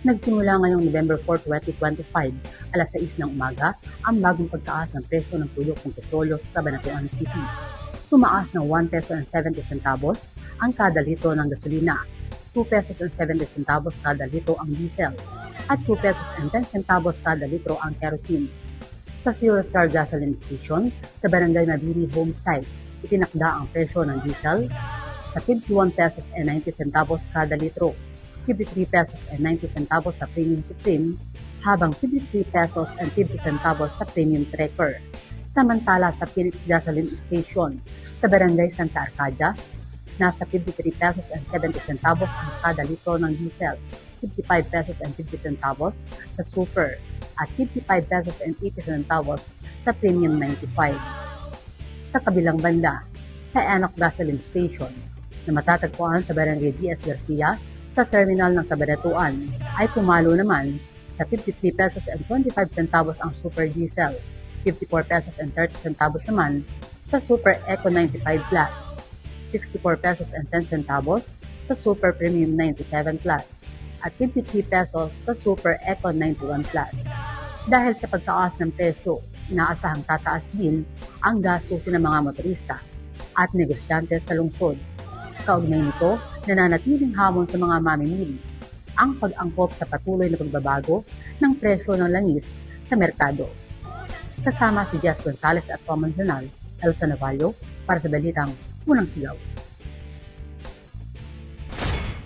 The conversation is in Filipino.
Nagsimula ngayong November 4, 2025, alas 6 ng umaga, ang bagong pagtaas ng presyo ng produktong petrolyo sa Cabanatuan City. Tumaas ng 1 peso and 70 centavos ang kada litro ng gasolina, 2 pesos and 70 centavos kada litro ang diesel, at 2 pesos and 10 centavos kada litro ang kerosene. Sa Fuel Star Gasoline Station sa Barangay Mabini Home Site, itinakda ang presyo ng diesel sa 51 pesos and 90 centavos kada litro, 53 pesos and 90 centavos sa Premium Supreme, habang 53 pesos and 50 centavos sa Premium Tracker. Samantala sa Phoenix Gasoline Station sa Barangay Santa Arcadia, nasa 53 pesos and 70 centavos ang kada litro ng diesel, 55 pesos and 50 centavos sa Super, at 55 pesos and 80 centavos sa Premium 95. Sa kabilang banda, sa Enoch Gasoline Station na matatagpuan sa Barangay DS Garcia sa terminal ng Cabanatuan ay pumalo naman sa 53 pesos and 25 centavos ang Super Diesel, 54 pesos and 30 centavos naman sa Super Eco 95 Plus, 64 pesos and 10 centavos sa Super Premium 97 Plus, at 53 pesos sa Super Eco 91 Plus. Dahil sa pagtaas ng presyo, inaasahang tataas din ang gastusin ng mga motorista at negosyante sa lungsod. Kaugnay nito, nananatiling hamon sa mga mamimili ang pag-angkop sa patuloy na pagbabago ng presyo ng langis sa merkado. Kasama si Jeff Gonzalez at Tom Manzanal, Elsa Navallo para sa Balitang Unang Sigaw.